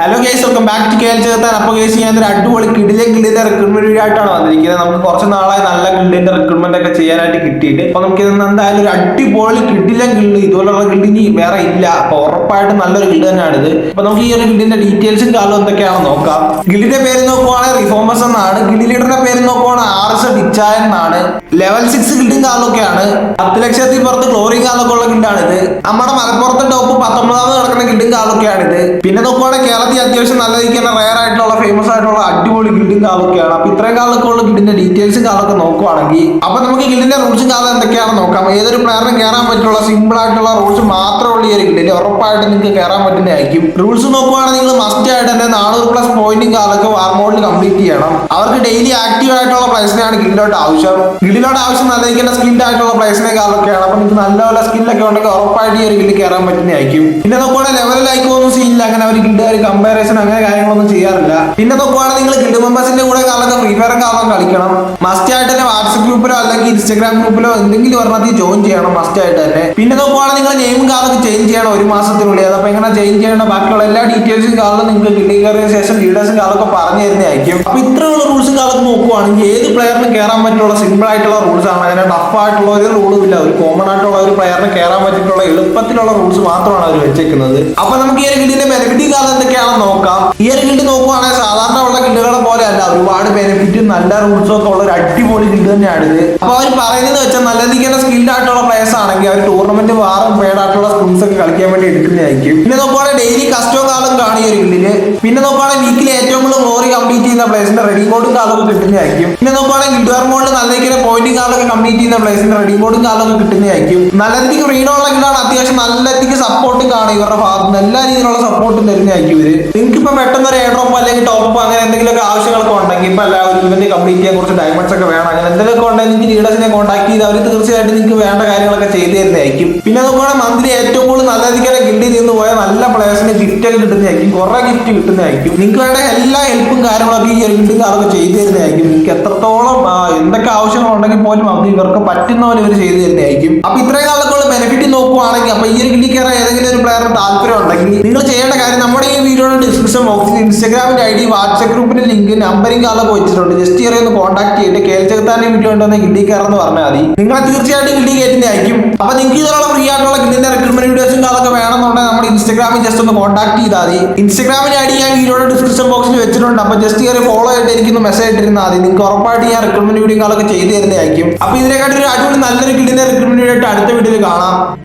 Hello guys welcome back to കേൾ ചേർത്താൻ അപ്പോൾ guys ഞാൻ ഒരു അടിപൊളി കിടിലെ കിടിലെ റിക്രൂട്ട്മെന്റ് വീഡിയോ ആയിട്ടാണ് വന്നിരിക്കുന്നത്. നമുക്ക് കുറച്ച് നാളായി നല്ല കിഡിന്റെ റിക്രൂട്ട്മെന്റ് ഒക്കെ ചെയ്യാനായിട്ട് കിട്ടിയിട്ട്. അപ്പൊ നമുക്ക് ഇന്ന് എന്തായാലും ഒരു അടിപൊളി കിടിലെ ഗിൽഡ് ഇതുപോലുള്ള ഗിൽഡ് ഇനി വേറെ ഇല്ല. അപ്പൊ ഉറപ്പായിട്ടും നല്ലൊരു ഗിൽഡ് തന്നെയാണ് ഇത്. അപ്പൊ നമുക്ക് ഈ ഒരു ഗിൽഡിന്റെ ഡീറ്റെയിൽസും കാലം എന്തൊക്കെയാണെന്ന് നോക്കാം. ഗിൽഡിന്റെ പേര് നോക്കുവാണെങ്കിൽ റിഫോമസ് എന്നാണ്. ഗിൽഡ് ലീഡറിന്റെ പേര് നോക്കുവാണെങ്കിൽ ആർ എസ് ഡിച്ചായ എന്നാണ്. ലെവൽ സിക്സ് ഗിൽഡും കാലൊക്കെയാണ് പത്ത് ലക്ഷത്തിൽ പുറത്ത് ഗ്ലോറിയും കാലൊക്കെ ഉള്ള ഇത്. നമ്മുടെ മലപ്പുറത്തെ ടോപ്പ് പത്തൊമ്പതാമത് ഇത്. പിന്നെ നോക്കുവാണെങ്കിൽ കേരളത്തിൽ അത്യാവശ്യം നല്ല രീതിക്ക് റയർ ആയിട്ടുള്ള ഫേമസ് ആയിട്ടുള്ള അടിപൊളി ഗിൽഡും കാലൊക്കെയാണ് അപ്പൊ ഇത്രയും കാലൊക്കെ ഉള്ള ഗിൽഡിന്റെ ഡീറ്റെയിൽസും കാലൊക്കെ നോക്കുവാണെങ്കിൽ അപ്പൊ നമുക്ക് ഗിൽഡിന്റെ റൂൾസും കാലം എന്തൊക്കെയാണെന്ന് നോക്കാം. ഏതൊരു പ്ലെയറിനും കയറാൻ പറ്റുള്ള സിമ്പിൾ ആയിട്ടുള്ള റൂൾസ് മാത്രമുള്ള ഈ ഒരു ഗിൽഡിന് ഉറപ്പായിട്ട് നിങ്ങൾക്ക് കയറാൻ പറ്റുന്നതായിരിക്കും. റൂൾസ് നോക്കുവാണെങ്കിൽ നിങ്ങൾ മസ്റ്റ് ആയിട്ട് തന്നെ നാനൂറ് പ്ലസ് പോയിന്റും കാലൊക്കെ വാർമോഡിൽ കംപ്ലീറ്റ് ചെയ്യണം. അവർക്ക് ഡെയിലി ആക്റ്റീവ് ആയിട്ടുള്ള പ്ലേസിനെയാണ് ഗിൽഡിലോട്ട് ആവശ്യം. ഗിൽഡിലോട്ട് ആവശ്യം നല്ല രീതിക്ക് സ്കിൽഡ് ആയിട്ടുള്ള പ്ലേസിനെ കാലൊക്കെയാണ് അപ്പൊ നിങ്ങൾക്ക് നല്ല നല്ല സ്കില്ലൊക്കെ ഉണ്ടെങ്കിൽ ഉറപ്പായിട്ട് ഈ ഒരു ഗിൽഡിൽ കയറാൻ പറ്റുന്നതായിരിക്കും. പിന്നെ നോക്കുവാണെങ്കിൽ ലെവലിലേക്ക് ഒന്നും സീനില്ല അങ്ങനെ അവർ ഗിൽഡുകാർ കമ്പാരിസൺ അങ്ങനെ കാര്യങ്ങളൊന്നും ചെയ്യാറില്ല. പിന്നെ നോക്കുവാണെങ്കിൽ നിങ്ങൾ ഗിൽഡ് മെമ്പേഴ്സിന്റെ കൂടെ കാലൊക്കെ ഫ്രീ ഫയർ കാലം കളിക്കണം. മസ്റ്റ് ആയിട്ട് തന്നെ വാട്സപ്പ് ഗ്രൂപ്പിലോ അല്ലെങ്കിൽ ഇൻസ്റ്റാഗ്രാം ഗ്രൂപ്പിലോ എന്തെങ്കിലും ഒരെണ്ണത്തിൽ ജോയിൻ ചെയ്യണം മസ്റ്റ് ആയിട്ട് തന്നെ. പിന്നെ നോക്കുവാണെങ്കിൽ നിങ്ങൾ നെയിം കാലൊക്കെ ചേഞ്ച് ചെയ്യണം ഒരു മാസത്തിനുള്ളിൽ. അതപ്പോ എങ്ങനെ ചേഞ്ച് ചെയ്യണം? ബാക്കിയുള്ള എല്ലാ ഡീറ്റെയിൽസും കാലം നിങ്ങൾക്ക് ഗിൽഡിൽ കയറിയ ശേഷം ലീഡേഴ്സും കാലൊക്കെ പറഞ്ഞു തരുന്നതായിരിക്കും. അപ്പൊ ഇത്രയുള്ള റൂൾസും കാലത്ത് നോക്കുവാണെങ്കിൽ ഏത് പ്ലെയറിന് കയറാൻ പറ്റുള്ള സിമ്പിൾ ആയിട്ടുള്ള റൂൾസ് ആണ്. അങ്ങനെ ടഫ് ആയിട്ടുള്ള ഒരു റൂളും ഇല്ല. ഒരു കോമൺ ആയിട്ടുള്ള ഒരു പ്ലെയറിന് കയറാൻ പറ്റിയിട്ടുള്ള എളുപ്പത്തിലുള്ള റൂൾസ് മാത്രമാണ് അവർ വെച്ചേക്കുന്നത്. അപ്പൊ നമുക്ക് ഈ ഗിൽഡിന്റെ ബെനിഫിറ്റ് കാലം എന്തൊക്കെയാണെന്ന് നോക്കാം. ഈ ഒരു ഗിൽഡ് നോക്കുവാണെങ്കിൽ സാധാരണ ഉള്ള ഗിൽഡുകളെ പോലെ അല്ല ഒരുപാട് ബെനിഫിറ്റും നല്ല റൂൾസും ഒക്കെ ഉള്ള ഒരു അടിപൊളി ഗിൽഡ് തന്നെയാണ് ഇത്. അപ്പൊ അവർ പറയുന്നത് വെച്ചാൽ നല്ല രീതിക്ക് സ്കിൽഡ് ആയിട്ടുള്ള പ്ലേയേഴ്സ് ആണെങ്കിൽ അവർ ടൂർണമെന്റ് വാറും പേഡ് സ്കിൽസ് ഒക്കെ കളിക്കാൻ വേണ്ടി എടുക്കുന്നതായിരിക്കും. പിന്നെ നോക്കുവാണെങ്കിൽ ഡെയിലി കസ്റ്റോ കാലം കാണും ഈ ഒരു ഗിൽഡിൽ പിന്നെ നോക്കുവാണെങ്കിൽ വീക്കിൽ ഏറ്റവും കൂടുതൽ ഗ്ലോറി കംപ്ലീറ്റ് ചെയ്യുന്ന പ്ലേസിന്റെ റെഡി കോഡും കാലൊക്കെ കിട്ടുന്നതായിരിക്കും. പിന്നെ നോക്കുവാണെങ്കിൽ ഗിൽഡ് വാർ മോഡിൽ നല്ല രീതിയിൽ പോയിന്റിംഗ് കാലൊക്കെ കംപ്ലീറ്റ് ചെയ്യുന്ന പ്ലേസിന്റെ റെഡി കോഡും കാലൊക്കെ കിട്ടുന്നതായിരിക്കും. നല്ല രീതിക്ക് ഗിൽഡാണ് അത്യാവശ്യം നല്ല രീതിക്ക് സപ്പോർട്ടും കാണും ഇവരുടെ ഭാഗത്ത് നിന്ന് എല്ലാ രീതിയിലുള്ള സപ്പോർട്ടും തരുന്നതായിരിക്കും ഇവർ. നിങ്ങൾക്ക് ഇപ്പൊ പെട്ടെന്ന് ഒരു എയർ ഡ്രോപ്പ് അല്ലെങ്കിൽ ടോപ്പ് അങ്ങനെ എന്തെങ്കിലുമൊക്കെ ആവശ്യങ്ങളൊക്കെ ഉണ്ടെങ്കിൽ ഇപ്പൊ അല്ല ഒരു ഇവന്റ് കംപ്ലീറ്റ് ചെയ്യാൻ കുറച്ച് ഡയമണ്ട്സ് ഒക്കെ വേണം അങ്ങനെ എന്തെങ്കിലുമൊക്കെ ഉണ്ടെങ്കിൽ നിങ്ങൾക്ക് ലീഡേഴ്സിനെ കോൺടാക്ട് ചെയ്ത് അവർ തീർച്ചയായിട്ടും നിങ്ങൾക്ക് വേണ്ട കാര്യങ്ങളൊക്കെ ചെയ്തു തരുന്നതായിരിക്കും. പിന്നെ നോക്കുകയാണെങ്കിൽ മന്ത്രി ഏറ്റവും കൂടുതൽ നല്ല രീതിക്ക് ഗിൽഡിൽ നിന്ന് പോയ നല്ല പ്ലേയേഴ്സിന് ഗിഫ്റ്റ് ഒക്കെ കിട്ടുന്നതായിരിക്കും കുറെ ഗിഫ്റ്റ് കിട്ടുന്നതായിരിക്കും. നിങ്ങൾക്ക് വേണ്ട എല്ലാ ഹെൽപ്പും കാര്യങ്ങളൊക്കെ ഈ ഗിൽഡിൽ അതൊക്കെ ചെയ്തു തരുന്നതായിരിക്കും. നിങ്ങൾക്ക് എത്രത്തോളം എന്തൊക്കെ ആവശ്യങ്ങളുണ്ടെങ്കിൽ പോലും അത് ഇവർക്ക് പറ്റുന്ന പോലെ ഇവർ ചെയ്തു തരുന്നതായിരിക്കും. അപ്പൊ ഇത്രയും കാലത്തുള്ള ബെനിഫിറ്റ് നോക്കുവാണെങ്കിൽ അപ്പൊ ഈ ഒരു ഗിൽഡിൽ കയറാൻ ഏതെങ്കിലും ഒരു പ്ലെയറിന് താല്പര്യം ഉണ്ടെങ്കിൽ നിങ്ങൾ ചെയ്യേണ്ട കാര്യം നമ്മുടെ ഈ വീഡിയോയുടെ ഡിസ്ക്രിപ്ഷൻ ബോക്സിൽ ഇൻസ്റ്റാഗ്രാമിന്റെ ഐ ഡി വാട്സ്ആപ്പ് ഗ്രൂപ്പിന്റെ ലിങ്ക് നമ്പറിംഗ് ആളെ വെച്ചിട്ടുണ്ട്. ജസ്റ്റ് ഇയറെ ഒന്ന് കോൺടാക്ട് ചെയ്തിട്ട് കേൾച്ചെത്താൻ വീഡിയോ ഉണ്ടെന്ന് ഗിഡി കയറെന്ന് പറഞ്ഞാൽ മതി. നിങ്ങളെ തീർച്ചയായിട്ടും ഗിൽഡി കയറ്റുന്നതായിരിക്കും അപ്പൊ നിങ്ങൾക്ക് ഇതിനുള്ള ഫ്രീ ആയിട്ടുള്ള ഗിൽഡിന്റെ റിക്രൂട്ട്മെന്റ് വീഡിയോസും കാലൊക്കെ വേണമെന്നുണ്ടെങ്കിൽ നമ്മുടെ ഇൻസ്റ്റാഗ്രാമിൽ ജസ്റ്റ് ഒന്ന് കോൺടാക്ട് ചെയ്താൽ മതി. ഇൻസ്റ്റാഗ്രാമിന്റെ ഐ ഡി ഞാൻ വീഡിയോയുടെ ഡിസ്ക്രിപ്ഷൻ ബോക്സിൽ വെച്ചിട്ടുണ്ട്. അപ്പൊ ജസ്റ്റ് കയറി ഫോളോ ആയിട്ട് എനിക്കൊന്ന് മെസ്സേജ് ഇട്ടിരുന്നാൽ മതി. നിങ്ങൾക്ക് ഉറപ്പായിട്ട് ഞാൻ റിക്രൂട്ട്മെന്റ് വീഡിയോ കാലൊക്കെ ചെയ്തു തരുന്നതായിരിക്കും. അപ്പൊ ഇതിനെക്കാട്ടി ഒരു അടിപൊളി നല്ലൊരു ഗിൽഡിന്റെ റിക്രൂട്ട്മെന്റ് വീഡിയോ ആയിട്ട് അടുത്ത വീഡിയോയിൽ കാണാം.